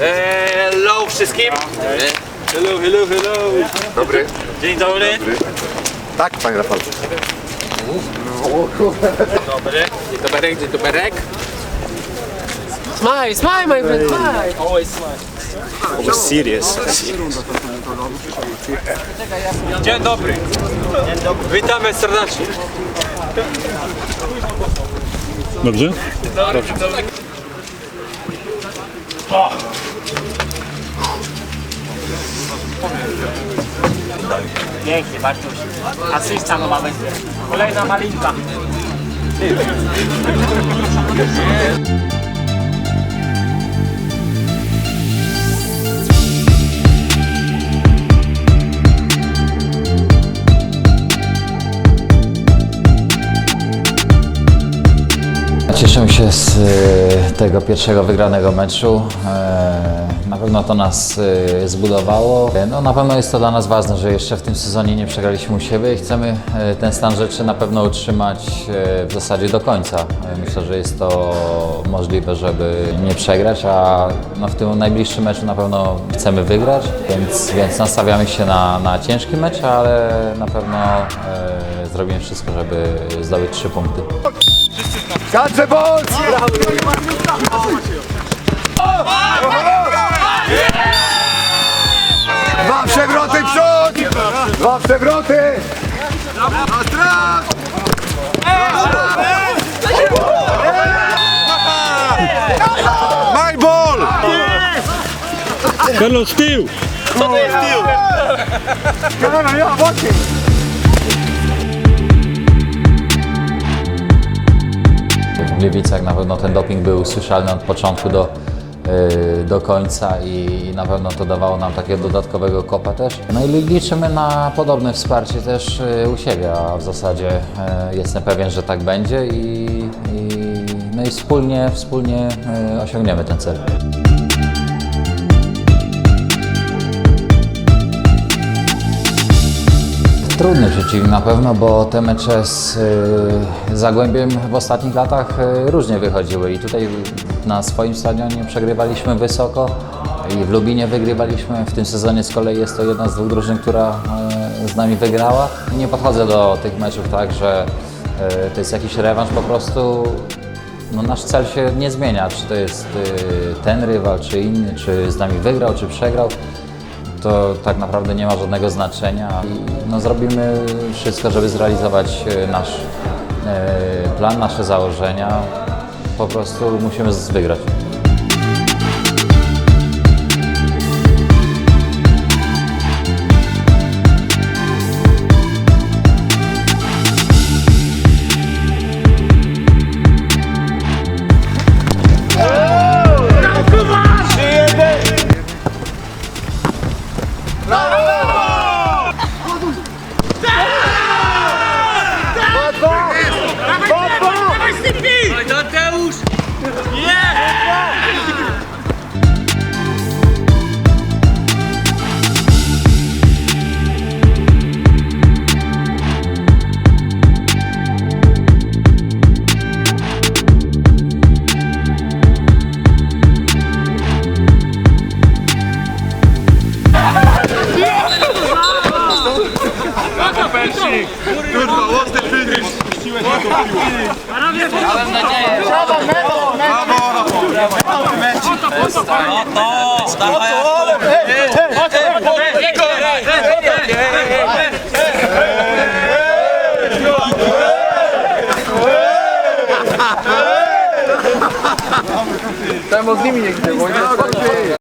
Hello wszystkim. Hello, hello, hello. Dobry. Dzień dobry. Tak, panie Rafał. Dobry. Dzień dobry, dzień dobry. Smile, smile, my friend, smile. Always smile. Always serious. Dzień dobry. Witamy serdecznie. Dobrze? Pięknie, Bartuś. Asysta no ma będzie. Kolejna malinka. Cieszę się z e, tego pierwszego wygranego meczu. E, Na pewno to nas e, zbudowało. No, na pewno jest to dla nas ważne, że jeszcze w tym sezonie nie przegraliśmy u siebie i chcemy ten stan rzeczy na pewno utrzymać w zasadzie do końca. Myślę, że jest to możliwe, żeby nie przegrać, a no, w tym najbliższym meczu na pewno chcemy wygrać, więc, więc nastawiamy się na, na ciężki mecz, ale na pewno zrobimy wszystko, żeby zdobyć trzy punkty. Kadrze Bols! Dwa przewroty przód! Dwa przewroty! My ball! Carlos, z tył! Kanana, ja! Gliwicach na pewno ten doping był słyszalny od początku do, yy, do końca i na pewno to dawało nam takiego dodatkowego kopa też. No i liczymy na podobne wsparcie też yy, u siebie, a w zasadzie yy, jestem pewien, że tak będzie i, i, no i wspólnie, wspólnie osiągniemy ten cel. Trudny przeciwnik na pewno, bo te mecze z y, Zagłębiem w ostatnich latach y, różnie wychodziły i tutaj na swoim stadionie przegrywaliśmy wysoko i w Lubinie wygrywaliśmy. W tym sezonie z kolei jest to jedna z dwóch drużyn, która y, z nami wygrała. Nie podchodzę do tych meczów tak, że to jest jakiś rewanż po prostu. No, nasz cel się nie zmienia, czy to jest ten rywal, czy inny, czy z nami wygrał, czy przegrał to tak naprawdę nie ma żadnego znaczenia no, zrobimy wszystko, żeby zrealizować e, nasz e, plan, nasze założenia. Po prostu musimy z- wygrać. Temu z nimi nie gdzie, bo nie